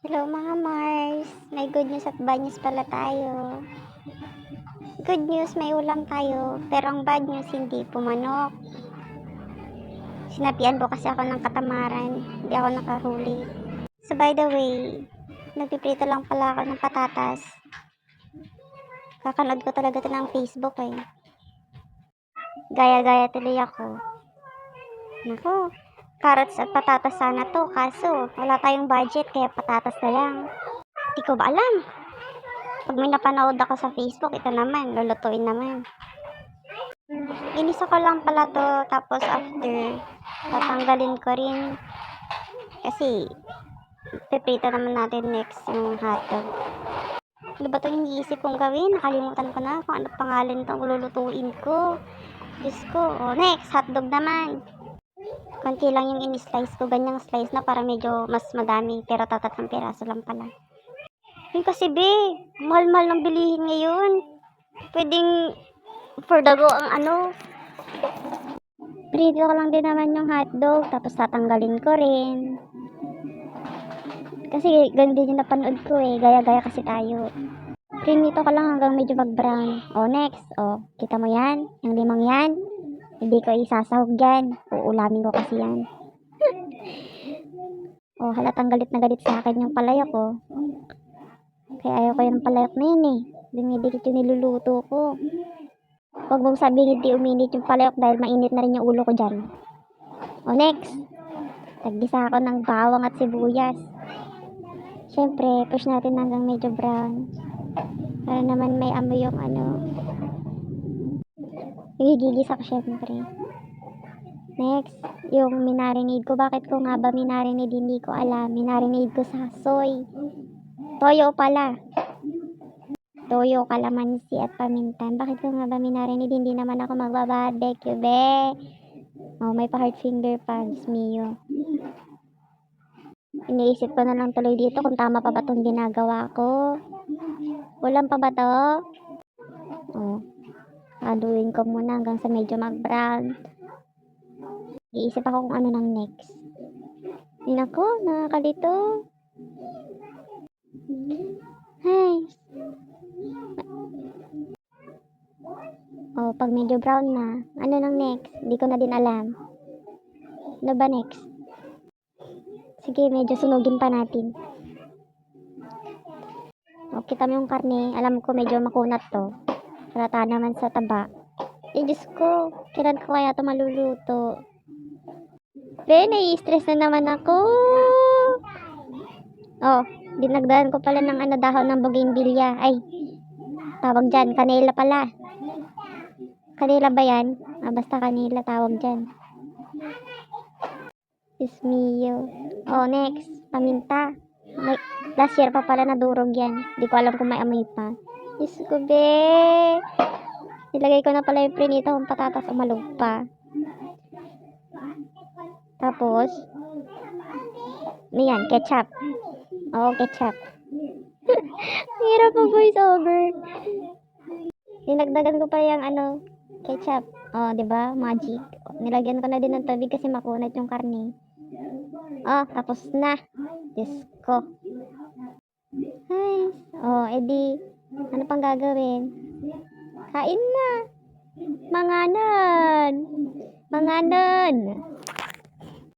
Hello mga Mars! May good news at bad news pala tayo. Good news, may ulam tayo. Pero ang bad news, hindi pumanok. Sinapian po kasi ako ng katamaran. Hindi ako nakahuli. So by the way, nagpiprito lang pala ako ng patatas. Kakanood ko talaga ito ng Facebook eh. Gaya-gaya tuloy ako. Nako, carrots at patatas sana to. Kaso, wala tayong budget kaya patatas na lang. Di ko ba alam? Pag may napanood ako sa Facebook, ito naman, lulutuin naman. Inisa ko lang pala to, tapos after, tatanggalin ko rin. Kasi, piprito naman natin next yung hotdog. Ano ba itong iniisip kong gawin? Nakalimutan ko na kung ano pangalan itong lulutuin ko. Diyos ko. O, next, hotdog naman. Konti lang yung in-slice ko. Ganyang slice na para medyo mas madami. Pero tatatlong piraso lang pala. Yun kasi, be. Mahal-mahal ng bilihin ngayon. Pwedeng for the go ang ano. Prito ko lang din naman yung hotdog. Tapos tatanggalin ko rin. Kasi ganun din yung napanood ko eh. Gaya-gaya kasi tayo. Prinito ko lang hanggang medyo mag-brown. O, next. O, kita mo yan? Yung limang yan? Hindi ko isasahog dyan. Uulamin ko kasi yan. o, halatang galit na galit sa akin yung palayok ko. Kaya ayaw ko yung palayok na yun eh. Dumidikit yung niluluto ko. Huwag mong sabihin hindi uminit yung palayok dahil mainit na rin yung ulo ko dyan. O, next. Taggisa ako ng bawang at sibuyas. Siyempre, push natin hanggang medyo brown. Para naman may amoy yung ano. Nagigigisa ko syempre. Next, yung minarinade ko. Bakit ko nga ba minarinade? Hindi ko alam. Minarinade ko sa soy. Toyo pala. Toyo, kalamansi at pamintan. Bakit ko nga ba minarinade? Hindi naman ako magbabarbecue, be. Oh, may pa-heart finger pa. Diyos mio. Iniisip ko na lang tuloy dito kung tama pa ba itong ginagawa ko. Ulam pa ba to? Oh. Haluin ko muna hanggang sa medyo mag-brown. Iisip ako kung ano nang next. Ay nako, nakakalito. Hay. Oh, pag medyo brown na, ano nang next? Hindi ko na din alam. Ano ba next? Sige, medyo sunugin pa natin. O, kita mo yung karne. Alam ko medyo makunat to. Halata naman sa taba. Eh, Diyos ko. Kailan ko kaya ito maluluto? Be, nai-stress na naman ako. Oh, dinagdahan ko pala ng ano, dahon ng bougainvillea. Ay, tawag dyan. Kanela pala. Kanela ba yan? Ah, basta kanila tawag dyan. Diyos mio. Oh, next. Paminta. May, last year pa pala nadurog yan. Hindi ko alam kung may amoy pa. Diyos ko, be. Nilagay ko na pala yung prinito kung patatas umalog pa. Tapos, ano yan? Ketchup. Oo, ketchup. Hirap ang voice over. Dinagdagan ko pa yung ano, ketchup. Oh, 'di ba? Magic. Nilagyan ko na din ng tubig kasi makunat yung karne. Oh, tapos na. Diyos ko. Ay. Oh, edi. Ano pang gagawin? Kain na. Manganon. Manganon.